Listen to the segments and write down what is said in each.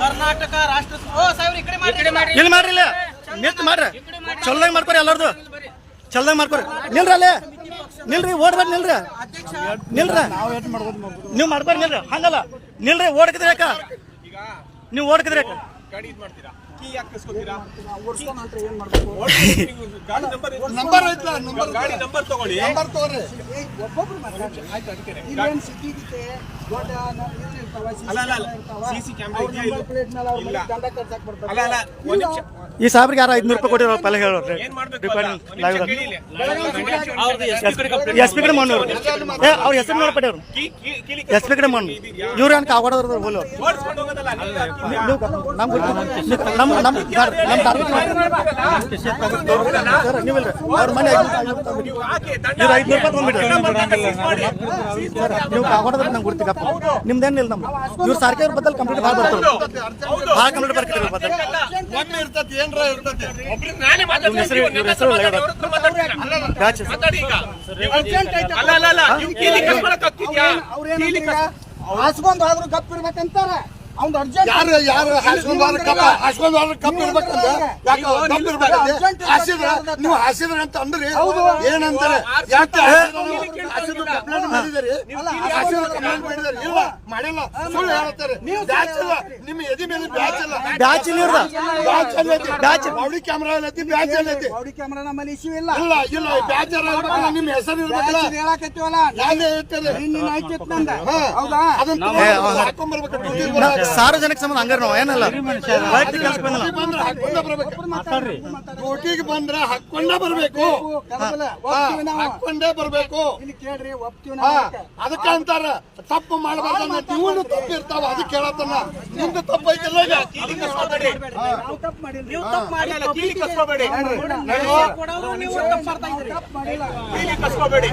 ಕರ್ನಾಟಕ ರಾಷ್ಟ್ರ ಇಲ್ಲಿ ಮಾಡ್ರಿ ಇಲ್ಲ? ನಿಂತು ಮಾಡ್ರಿ. ಚಲ್ದಂಗ್ ಮಾಡ್ಕೊರಿ ಎಲ್ಲಾರ್ದು. ಚಲ್ದಂಗ್ ಮಾಡ್ಕೊರಿ. ನಿಲ್ರಿ ಅಲ್ಲೇ. ನಿಲ್ರಿ ಓಡ್ಬೇಡಿ ನಿಲ್ರಿ. ನಿಲ್ರಿ. ನೀವು ಮಾಡ್ಕೊರಿ ನಿಲ್ರಿ. ಹಂಗಲ್ಲ. ನಿಲ್ರಿ ಓಡಕಿದ್ರಿ ಯಾಕ? ನೀವು ಓಡ್ಕಿದ್ರಿ ಯಾಕ? ಗಾಡಿ ಇದ್ ಮಾಡ್ತೀರಾ? ಕೀ ಯಾಕೆ ಕಸ್ಕೊತೀರಾ ನಂಬರ್ ಐತ್ಲ ನಂಬರ್ ಗಾಡಿ ನಂಬರ್ ತಗೊಳ್ಳಿ. ನಂಬರ್ ತಗೋರಿ ಇಲ್ಲೇನ್ ಸಿಟಿ ಗಿಟಿ ದೊಡ್ಡ ನ- ಇದು ಇರ್ತಾವ, CC ಅಲ್ಲ, ಅಲ್ಲ, ಇದೆಯಾ ಇಲ್ಲ? ಇಲ್ಲ. ಅಲ್ಲ ಅಲ್ಲ ಒಂದ್ ನಿಮಿಷ. ಈ ಸಾಬ್ರಿಗೆ ಯಾರು ಐದ್ನೂರು ರೂಪಾಯಿ ಕೊಟ್ಟಿರೋ ಪಲ್ಲ ಹೇಳೋರು. ಎಸ್ ಪಿ ಕಡೆ ಮಣ್ಣು ಏ ಅವ್ರ ಹೆಸರು ನೋಡಿ ಕೀ- ಎಸ್ ಪಿ ಕಡೆ ಮಣ್ಣು ಇವ್ರು ಏನ್ ಕಾಗೋಡೋದ್ರ ಹೋಲೋರು? ನಮ್ ನಮ್ ನಮ್ ನಮ್ ಟಾರ್ಗೆಟ್ ಮಾಡಿ ನೀವಿಲ್ರಿ ಅವ್ರ ಮನೆ ಇವ್ರು. ಐದ್ನೂರು ರೂಪಾಯಿ ತೊಗೊಂಡ್ಬಿಟ್ರಿ ಮಾಡಿ. ನೀವು ಕಾಗೋಡೋದ್ರ ನಂಗೆ ಗುರ್ತಿಗಪ್ಪ ನಿಮ್ದೇನಿಲ್ಲ ನಮ್ಮ ಇವ್ರು ಸಾರಿಗೆ ಬದಲ್ ಕಂಪ್ಲೀಟ್ ಭಾಳ ಬರ್ತಾರೆ ಭಾಳ ಕಂಪ್ಲೀಟ್ ಬರ್ತಾರೆ ಬದಲ್ ಆದ್ರೂ ನಾನೇ ಮಾತಾಡ್ತೀನಿ. ಮಾತಾಡಿ, ಈಗ. ಅಲ್ಲ ಅಲ್ಲ ಅಲ್ಲ. ನೀವು ಕೀಲಿ ಆಗ್ತಿದ್ಯಾ ಅವ್ರೇನಂದ್ರೆ ಹಾಸ್ಕೊಂಡ್ ಹೋದ್ರು ಗಪ್ ಇರ್ಬೇಕಂತಾರ. ಅವ್ನ್ ಅರ್ಜೆಂಟ್ ಯಾರು ಯಾರು ಹಾಸ್ಕೊಂಡ್ ಹೋದ್ರ ಕಪ್ಪ ಹಾಸ್ಕೊಂಡ್ ಹೋದ್ರ ಕಪ್ಪ ಇರ್ಬೇಕಂತ? ಯಾಕ ಕಪ್ಪ ಇರ್ಬೇಕಂತ ಹಾಸಿದ್ರ ನೀವು ಹಾಸಿದ್ರ ಅಂತ ಅಂದ್ರಿ. ಏನಂತಾರೆ? ಯಾಕೆ ಮಾಡಿದಿರಿ ಹಾಸಿದ್ರ ಕಂಪ್ಲೇಂಟ್ ಮಾಡಿದಿರಿ ಇಲ್ಲ ಮಾಡಿಲ್ಲ ಸುಳ್ಳು ಹೇಳ್ತಾರೆ ಬ್ಯಾಚ್ ಇಲ್ಲ ನಿಮ್ಮ ಎದಿ ಮೇಲೆ ಬ್ಯಾಚ್ ಇಲ್ಲ ಬ್ಯಾಚ್ ಇಲ್ಲಿ ಇವ್ರದ ಬ್ಯಾಚ್ ಎಲ್ಲೈತಿ ಬ್ಯಾಚ್ ಬಾಡಿ ಕ್ಯಾಮ್ರಾ ಎಲ್ಲೈತಿ ಬ್ಯಾಚ್ ಎಲ್ಲೈತಿ ಬಾಡಿ ಕ್ಯಾಮ್ರಾ ನಮ್ಮಲ್ಲಿ ಇಶ್ಯೂ ಇಲ್ಲ. ಇಲ್ಲ ಇಲ್ಲ ಬ್ಯಾಚ್ ಇರ್ಬೇಕಲ್ಲ ನಿಮ್ಮ ಹೆಸರು ಇರಬೇಕಲ್ಲ. ಹೇಳಕತ್ತೀವಲ್ಲ? ಯಾವ್ದೇ ಇರ್ತದೆ ನಿನ್ನ ನಂದ ಹೌದಾ? ಅದನ್ನ ಬರೋದು. ಸಾರ್ವಜನಿಕ ಸಂಬಂಧ ಹಂಗಾರ ನಾವು ಏನಲ್ಲ? ಬಂದ್ರ ಬಂದ್ರೆ ಹಾಕೊಂಡ ಬರ್ಬೇಕು. ಹಾಕೊಂಡೇ ಬರ್ಬೇಕು. ಕಲಬಲ ನಾವು. ಹಾಕೊಂಡೇ ಬರ್ಬೇಕು. ಇಲ್ಲಿ ಕೇಳ್ರಿ ಒಪ್ತೀವಿ ನಾವು. ಅದಕ್ಕ ಅಂತಾರ ತಪ್ಪು ಮಾಡಬಾರ್ದು ಇವನು ತಪ್ಪು ಇರ್ತಾವ ಅದಕ್ಕೆ ಹೇಳತ್ತನ ನಿಮ್ದು ತಪ್ಪು ಐತಿಲ್ಲ ಕಸ್ಕೋಬೇಡಿ. ಕೀಲಿ ಕಸ್ಕೊಬೇಡಿ.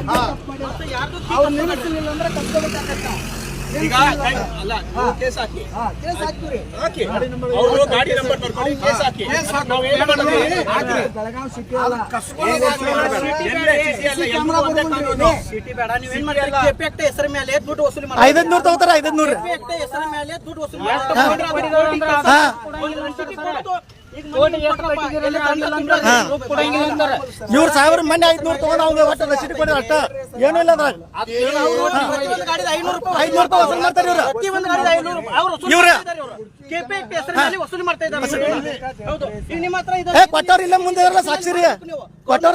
ಮಾಡಿ ಅಲ್ಲ, ಈಗ ಅಲ್ಲ ನೀವು ಕೇಸ್ ಹಾಕಿ. ಕೇಸ್ ಹಾಕ್ತೀರಿ. ಹಾಕಿ. ಅವರು ಗಾಡಿ ನಂಬರ್ ಬರ್ಕೊಳ್ಳಿ ಕೇಸ್ ಹಾಕಿ. ನಾವು ಏನು ಮಾಡ್ತೀವಿ? ಬೆಳಗಾವಿ ಸಿಟಿ ಅಲ್ಲ ಅಲ್ಲ. ಸಿಟಿ ಬೇಡ ನೀವು ಏನು ಮಾಡ್ತೀರಿ? ಕೆಪಿ ಆಕ್ಟ್ ಹೆಸರ ಮೇಲೆ ದುಡ್ಡು ವಸೂಲಿ ಮಾಡಿ ಐದೈದ್ನೂರು ತಗೋತಾರ ಐದೈದ್ನೂರು. ಕೆಪಿ ಹೆಸರು ಮೇಲೆ ದುಡ್ಡು ವಸೂಲಿ ಹಾ. ಇವ್ರು ಸಾವಿರ ಮನೆ ಐದ್ನೂರು ತಗೊಂಡ್ ಅವ್ಗೆ ಒಟ್ಟು ರಸೀದಿ ಕೊಡಿದ್ರೆ ಅಷ್ಟ. ಏನೂ ಇಲ್ಲ ಅದ್ರಾಗ. ಐದ್ನೂರು ರೂಪಾಯಿ ವಸೂಲ್ ಮಾಡ್ತಾರೆ ಇವ್ರು. ಏ ಇಲ್ಲ ಮುಂದೆ ಇರಲ್ಲ ಸಾಕ್ಷಿ ರೀ ಕೊಟ್ಟವ್ರು